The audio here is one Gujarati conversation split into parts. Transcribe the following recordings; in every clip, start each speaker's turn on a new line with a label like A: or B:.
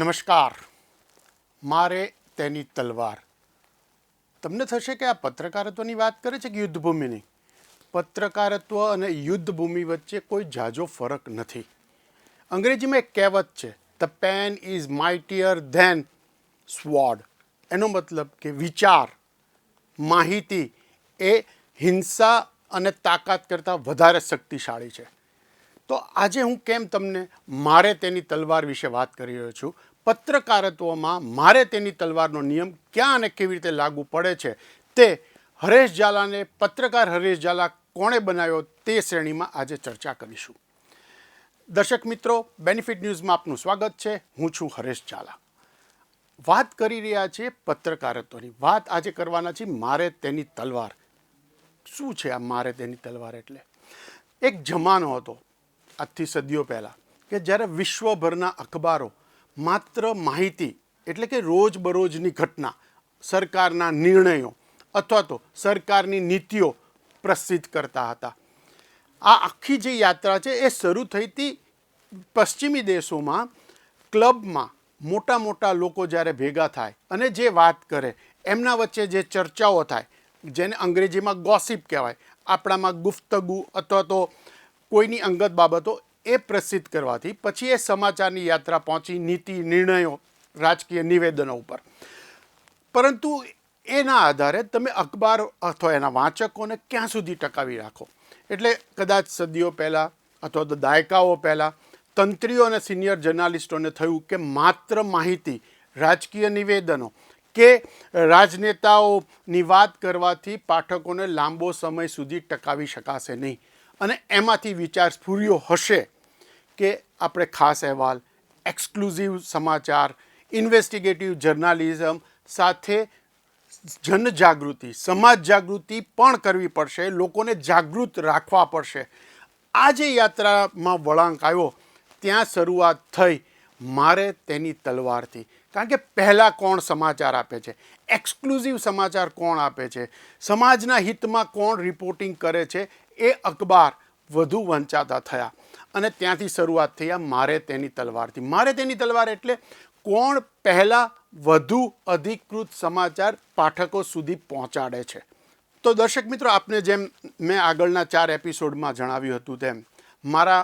A: નમસ્કાર. મારે તેની તલવાર. તમને થશે કે આ પત્રકારત્વની વાત કરે છે કે યુદ્ધભૂમિની? પત્રકારત્વ અને યુદ્ધભૂમિ વચ્ચે કોઈ જાજો ફરક નથી. અંગ્રેજીમાં એક કહેવત છે the pen is mightier than sword એનો મતલબ કે વિચાર, માહિતી એ હિંસા અને તાકાત કરતાં વધારે શક્તિશાળી છે. તો આજે હું કેમ તમને મારે તેની તલવાર વિશે વાત કરી રહ્યો છું? પત્રકારત્વમાં મારે તેની તલવારનો નિયમ ક્યાં અને કેવી રીતે લાગુ પડે છે? તે હરેશ ઝાલાને પત્રકાર હરેશ ઝાલા કોણે બનાવ્યો તે શ્રેણીમાં આજે ચર્ચા કરીશું. દર્શક મિત્રો બેનિફિટ ન્યૂઝમાં આપનું સ્વાગત છે. હું છું હરેશ ઝાલા. વાત કરી રહ્યા છીએ પત્રકારત્વની. વાત આજે કરવાના છે મારે તેની તલવાર. શું છે આ મારે તેની તલવાર એટલે? એક જમાનો હતો, આજથી સદીઓ પહેલાં, કે જ્યારે વિશ્વભરના અખબારો માત્ર માહિતી એટલે કે રોજબરોજની ઘટના, સરકારના નિર્ણયો અથવા તો સરકારની નીતિઓ પ્રસિદ્ધ કરતા હતા. આ આખી જે યાત્રા છે એ શરૂ થઈ હતી પશ્ચિમી દેશોમાં. ક્લબમાં મોટા મોટા લોકો જ્યારે ભેગા થાય અને જે વાત કરે, એમના વચ્ચે જે ચર્ચાઓ થાય, જેને અંગ્રેજીમાં ગોસિપ કહેવાય, આપણામાં ગુફ્તગુ અથવા તો કોઈની અંગત બાબતો એ પ્રસિદ્ધ કરવાથી પછી એ સમાચારની યાત્રા પહોંચી, નીતિ, નિર્ણયો, રાજકીય નિવેદનો ઉપર. પરંતુ એના આધારે તમે અખબાર અથવા એના વાંચકોને ક્યાં સુધી ટકાવી રાખો? એટલે કદાચ સદીઓ પહેલાં અથવા તો દાયકાઓ પહેલાં તંત્રીઓ અને સિનિયર જર્નાલિસ્ટોને થયું કે માત્ર માહિતી, રાજકીય નિવેદનો કે રાજનેતાઓની વાત કરવાથી પાઠકોને લાંબો સમય સુધી ટકાવી શકાશે નહીં. અને એમાંથી વિચાર સ્ફૂર્યો હશે કે આપણે ખાસ અહેવાલ, એક્સક્લુઝિવ સમાચાર, ઇન્વેસ્ટિગેટિવ જર્નાલિઝમ સાથે જનજાગૃતિ, સમાજ જાગૃતિ પણ કરવી પડશે, લોકોને જાગૃત રાખવા પડશે. આ જે યાત્રામાં વળાંક આવ્યો, ત્યાં શરૂઆત થઈ મારે તેની તલવારથી. કારણ કે પહેલાં કોણ સમાચાર આપે છે? એક્સક્લુઝિવ સમાચાર કોણ આપે છે? સમાજના હિતમાં કોણ રિપોર્ટિંગ કરે છે? એ અખબાર વધુ વંચાતા થયા. અને ત્યાંથી શરૂઆત થઈ આ મારે તેની તલવારથી. મારે તેની તલવાર એટલે કોણ પહેલાં વધુ અધિકૃત સમાચાર પાઠકો સુધી પહોંચાડે છે. તો દર્શક મિત્રો, આપને જેમ મેં આગળના ચાર એપિસોડમાં જણાવ્યું હતું તેમ, મારા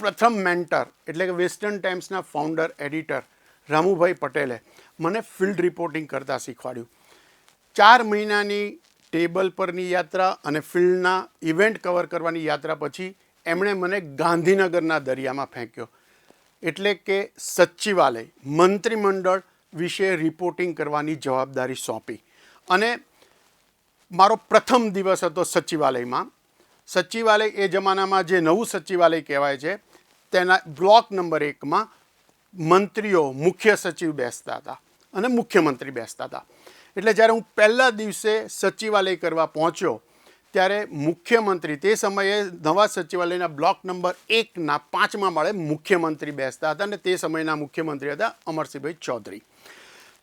A: પ્રથમ મેન્ટર એટલે કે વેસ્ટર્ન ટાઈમ્સના ફાઉન્ડર, એડિટર રામુભાઈ પટેલે મને ફિલ્ડ રિપોર્ટિંગ કરતાં શીખવાડ્યું. ચાર મહિનાની ટેબલ પરની યાત્રા અને ફિલ્ડના ઇવેન્ટ કવર કરવાની યાત્રા પછી એમણે મને ગાંધીનગરના દરિયામાં ફેંક્યો. એટલે કે સચિવાલય, મંત્રીમંડળ વિશે રિપોર્ટિંગ કરવાની જવાબદારી સોંપી. અને મારો પ્રથમ દિવસ હતો સચિવાલયમાં. સચિવાલય એ જમાનામાં જે નવું સચિવાલય કહેવાય છે, તેના બ્લોક નંબર એકમાં મંત્રીઓ, મુખ્ય સચિવ બેસતા હતા અને મુખ્યમંત્રી બેસતા હતા. એટલે જ્યારે હું પહેલા દિવસે સચિવાલય કરવા પહોંચ્યો, ત્યારે મુખ્યમંત્રી તે સમયે નવા સચિવાલયના બ્લોક નંબર એકના પાંચમા માળે મુખ્યમંત્રી બેસતા હતા અને તે સમયના મુખ્યમંત્રી હતા અમરસિંહભાઈ ચૌધરી.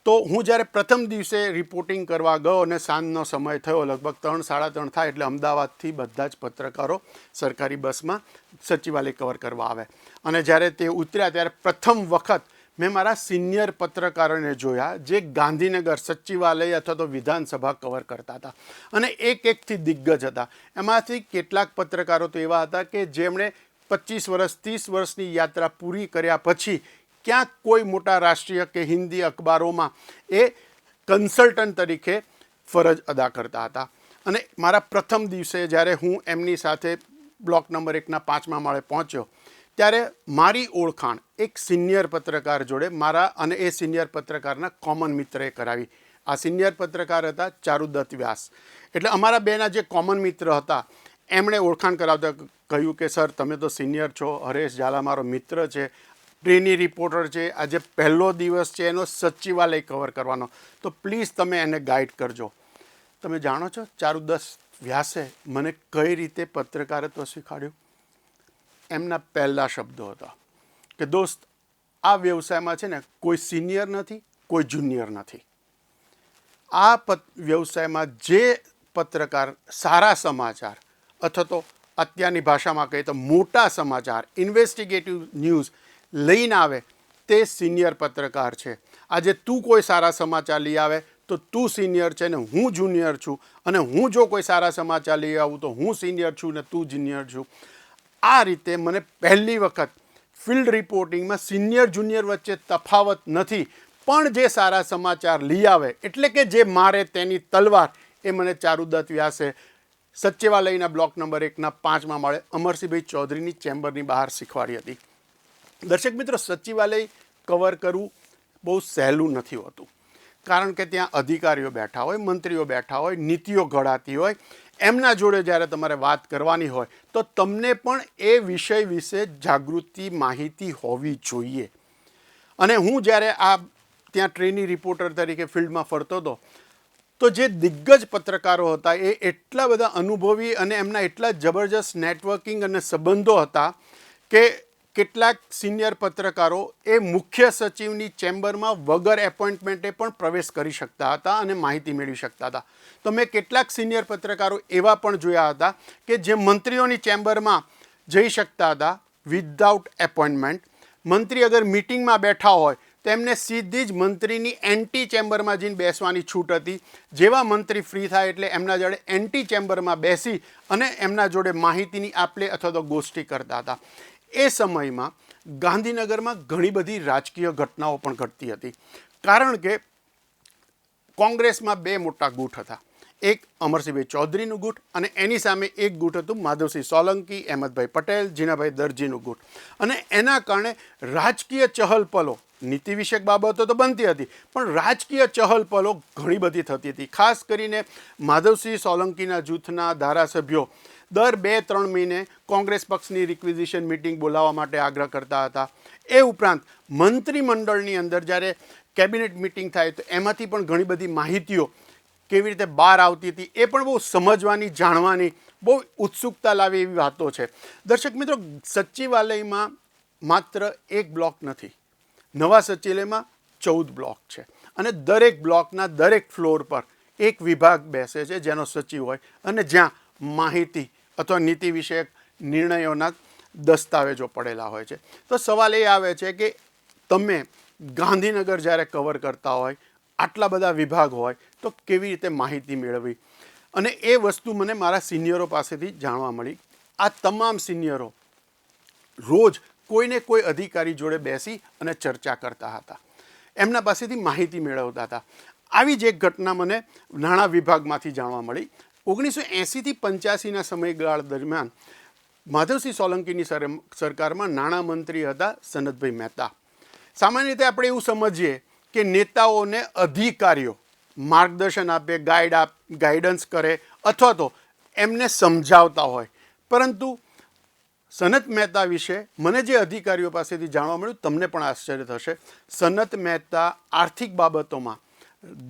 A: તો હું જ્યારે પ્રથમ દિવસે રિપોર્ટિંગ કરવા ગયો અને સાંજનો સમય થયો, લગભગ ત્રણ, સાડા ત્રણ થાય એટલે અમદાવાદથી બધા જ પત્રકારો સરકારી બસમાં સચિવાલય કવર કરવા આવે. અને જ્યારે તે ઉતર્યા ત્યારે પ્રથમ વખત મેં મારા સિનિયર પત્રકારોને જોયા જે ગાંધીનગર, સચિવાલય અથવા તો વિધાનસભા કવર કરતા હતા. અને એક એકથી દિગ્ગજ હતા. એમાંથી કેટલાક પત્રકારો તો એવા હતા કે જેમણે પચીસ વર્ષ, ત્રીસ વર્ષની યાત્રા પૂરી કર્યા પછી ક્યાંક કોઈ મોટા રાષ્ટ્રીય કે હિન્દી અખબારોમાં એ કન્સલ્ટન્ટ તરીકે ફરજ અદા કરતા હતા. અને મારા પ્રથમ દિવસે જ્યારે હું એમની સાથે બ્લોક નંબર એકના પાંચમા માળે પહોંચ્યો ત્યારે મારી ઓળખાણ એક સિનિયર પત્રકાર જોડે મારા અને એ સિનિયર પત્રકારના કોમન મિત્રએ કરાવી. આ સિનિયર પત્રકાર હતા ચારુદત્ત વ્યાસ. એટલે અમારા બેના જે કોમન મિત્ર હતા, એમણે ઓળખાણ કરાવતા કહ્યું કે, સર, તમે તો સિનિયર છો, હરેશ ઝાલા મારો મિત્ર છે, ટ્રેની રિપોર્ટર છે, આજે પહેલો દિવસ છે, એનો સચિવાલય કવર કરવાનો. તો પ્લીઝ તમે એને ગાઈડ કરજો. તમે જાણો છો ચારુદસ વ્યાસે મને કઈ રીતે પત્રકારત્વ શીખવાડ્યું એમના પહેલા શબ્દો હતા કે, દોસ્ત, આ વ્યવસાયમાં છે ને કોઈ સિનિયર નથી, કોઈ જુનિયર નથી. આ પત, વ્યવસાયમાં જે પત્રકાર સારા સમાચાર અથવા તો અત્યારની ભાષામાં કહીએ તો મોટા સમાચાર ઇન્વેસ્ટિગેટિવ ન્યૂઝ લઈને આવે, તે સિનિયર પત્રકાર છે. આજે તું કોઈ સારા સમાચાર લઈ આવે તો તું સિનિયર છે ને હું જુનિયર છું અને હું જો કોઈ સારા સમાચાર લઈ આવું તો હું સિનિયર છું ને તું જુનિયર છું. આ રીતે મને પહેલી વખત ફિલ્ડ રિપોર્ટિંગમાં સિનિયર જુનિયર વચ્ચે તફાવત નથી, પણ જે સારા સમાચાર લઈ આવે, એટલે કે જે મારે તેની તલવાર એ મને ચારુદત્ત વ્યાસે સચિવાલયના બ્લોક નંબર એકના પાંચમાં મળે, અમરસિંહભાઈ ચૌધરીની ચેમ્બરની બહાર શીખવાડી હતી. દર્શક મિત્રો સચિવાલય કવર કરવું બહુ સહેલું નથી હોતું, કારણ કે ત્યાં અધિકારીઓ બેઠા હોય, મંત્રીઓ બેઠા હોય, નીતિઓ ઘડાતી હોય એમના જોડે જ્યારે તમારે વાત કરવાની હોય, તો તમને પણ એ વિષય વિશે જાગૃતિ માહિતી હોવી જોઈએ. અને હું જ્યારે આ ત્યાં ટ્રેની રિપોર્ટર તરીકે ફિલ્ડમાં ફરતો હતો, તો જે દિગ્ગજ પત્રકારો હતા, એ એટલા બધા અનુભવી અને એમના એટલા જબરજસ્ત નેટવર્કિંગ અને સંબંધો હતા કે કેટલાક સિનિયર પત્રકારો એ મુખ્ય સચિવની ચેમ્બરમાં વગર એપોઇન્ટમેન્ટે પણ પ્રવેશ કરી શકતા હતા અને માહિતી મેળવી શકતા હતા. તો મેં કેટલાક સિનિયર પત્રકારો એવા પણ જોયા હતા કે જે મંત્રીઓની ચેમ્બરમાં જઈ શકતા હતા વિધાઉટ એપોઇન્ટમેન્ટ મંત્રી અગર મિટિંગમાં બેઠા હોય, તો એમને સીધી જ મંત્રીની એન્ટી ચેમ્બરમાં જઈને બેસવાની છૂટ હતી. જેવા મંત્રી ફ્રી થાય એટલે એમના જોડે એન્ટી ચેમ્બરમાં બેસી અને એમના જોડે માહિતીની આપલે અથવા તો ગોષ્ઠી કરતા હતા. એ સમયમાં ગાંધીનગરમાં ઘણી બધી રાજકીય ઘટનાઓ પણ ઘટતી હતી. કારણ કે કોંગ્રેસમાં બે મોટા ગુટ હતા. એક અમરસિંહભાઈ ચૌધરીનું ગુટ અને એની સામે એક ગુટ હતું માધવસિંહ સોલંકી, અહેમદભાઈ પટેલ જીનાભાઈ દરજીનું ગુટ અને એના કારણે રાજકીય ચહલપલો, નીતિ વિષયક બાબતો તો બનતી હતી, પણ રાજકીય ચહલપલો ઘણી બધી થતી હતી. ખાસ કરીને માધવસિંહ સોલંકીના જૂથના ધારાસભ્યો દર બે, ત્રણ મહિને કોંગ્રેસ પક્ષની રિક્વિઝિશન મિટિંગ બોલાવવા માટે આગ્રહ કરતા હતા. એ ઉપરાંત મંત્રીમંડળની અંદર જ્યારે કેબિનેટ મિટિંગ થાય તો એમાંથી પણ ઘણી બધી માહિતીઓ કેવી રીતે બહાર આવતી હતી એ પણ બહુ સમજવાની, જાણવાની, બહુ ઉત્સુકતા લાવે એવી વાતો છે. દર્શક મિત્રો, સચિવાલયમાં માત્ર એક બ્લોક નથી, નવા સચિવાલયમાં ચૌદ બ્લોક છે અને દરેક બ્લોકના દરેક ફ્લોર પર એક વિભાગ બેસે છે જેનો સચિવ હોય અને જ્યાં માહિતી અથવા નીતિ વિષયક નિર્ણયોના દસ્તાવેજો પડેલા હોય છે. તો સવાલ એ આવે છે કે તમે ગાંધીનગર જ્યારે કવર કરતા હોય, આટલા બધા વિભાગ હોય, તો કેવી રીતે માહિતી મેળવવી? અને એ વસ્તુ મને મારા સિનિયરો પાસેથી જાણવા મળી. આ તમામ સિનિયરો રોજ કોઈને કોઈ અધિકારી જોડે બેસી અને ચર્ચા કરતા હતા. એમના પાસેથી માહિતી મેળવતા હતા. આવી જ એક ઘટના મને નાણાં વિભાગમાંથી જાણવા મળી. ઓગણીસો એંસીથી પંચ્યાસીના સમયગાળા દરમિયાન માધવસિંહ સોલંકીની સર- સરકારમાં નાણામંત્રી હતા સનતભાઈ મહેતા. સામાન્ય રીતે આપણે એવું સમજીએ કે નેતાઓને અધિકારીઓ માર્ગદર્શન આપે, ગાઈડ આપ, ગાઈડન્સ કરે અથવા તો એમને સમજાવતા હોય. પરંતુ સનત મહેતા વિશે મને જે અધિકારીઓ પાસેથી જાણવા મળ્યું, તમને પણ આશ્ચર્ય થશે. સનત મહેતા આર્થિક બાબતોમાં,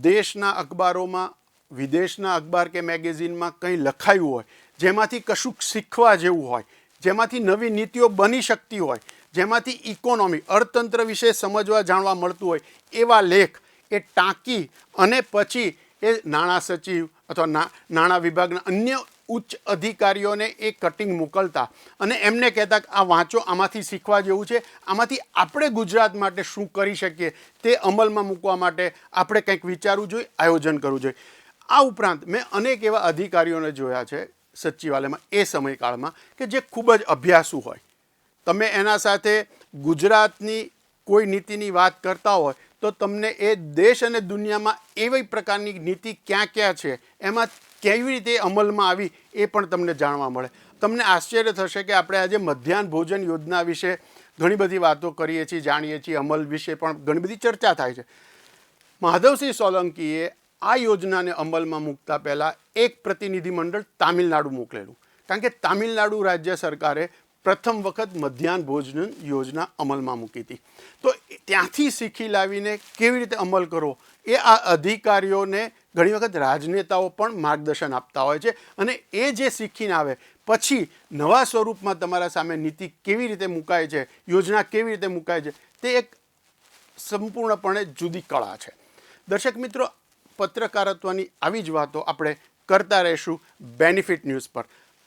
A: દેશના અખબારોમાં વિદેશના અખબાર કે મેગેઝિનમાં કંઈ લખાયું હોય, જેમાંથી કશુંક શીખવા જેવું હોય, જેમાંથી નવી નીતિઓ બની શકતી હોય, જેમાંથી ઇકોનોમી, અર્થતંત્ર વિશે સમજવા જાણવા મળતું હોય, એવા લેખ એ ટાંકી અને પછી એ નાણાં સચિવ અથવા નાણાં વિભાગના અન્ય ઉચ્ચ અધિકારીઓને એ કટિંગ મોકલતા અને એમને કહેતા કે આ વાંચો, આમાંથી શીખવા જેવું છે, આમાંથી આપણે ગુજરાત માટે શું કરી શકીએ, તે અમલમાં મૂકવા માટે આપણે કંઈક વિચારવું જોઈએ, આયોજન કરવું જોઈએ. આ ઉપરાંત મેં અનેક એવા અધિકારીઓને જોયા છે સચિવાલયમાં એ સમયકાળમાં કે જે ખૂબ જ અભ્યાસુ હોય. તમે એના સાથે ગુજરાતની કોઈ નીતિની વાત કરતા હોય તો તમને એ દેશ અને દુનિયામાં એવી પ્રકારની નીતિ ક્યાં ક્યાં છે, એમાં કેવી રીતે અમલમાં આવી એ પણ તમને જાણવા મળે. તમને આશ્ચર્ય થશે કે આપણે આજે મધ્યાહન ભોજન યોજના વિશે ઘણી બધી વાતો કરીએ છીએ, જાણીએ છીએ, અમલ વિશે પણ ઘણી બધી ચર્ચા થાય છે. માધવસિંહ સોલંકીએ આ યોજનાને અમલમાં મૂકતા પહેલાં એક પ્રતિનિધિમંડળ તામિલનાડુ મોકલેલું. કારણ કે તામિલનાડુ રાજ્ય સરકારે પ્રથમ વખત મધ્યાહન ભોજન યોજના અમલમાં મૂકી હતી. તો ત્યાંથી શીખી લાવીને કેવી રીતે અમલ કરવો? એ આ અધિકારીઓને ઘણી વખત રાજનેતાઓ પણ માર્ગદર્શન આપતા હોય છે અને એ જે શીખીને આવે, પછી નવા સ્વરૂપમાં તમારા સામે નીતિ કેવી રીતે મુકાય છે, યોજના કેવી રીતે મુકાય છે, તે એક સંપૂર્ણપણે જુદી કળા છે. દર્શક મિત્રો પત્રકારત્વની આવી જ વાતો આપણે કરતા રહીશું બેનિફિટ ન્યૂઝ પર.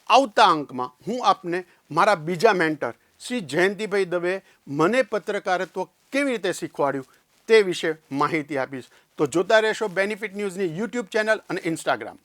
A: આવતા અંકમાં હું આપને મારા બીજા મેન્ટર શ્રી જયંતિભાઈ દવે મને પત્રકારત્વ કેવી રીતે શીખવાડ્યું તે વિશે માહિતી આપીશ. તો જોતા રહેશો બેનિફિટ ન્યૂઝની યુટ્યુબ ચેનલ અને ઇન્સ્ટાગ્રામ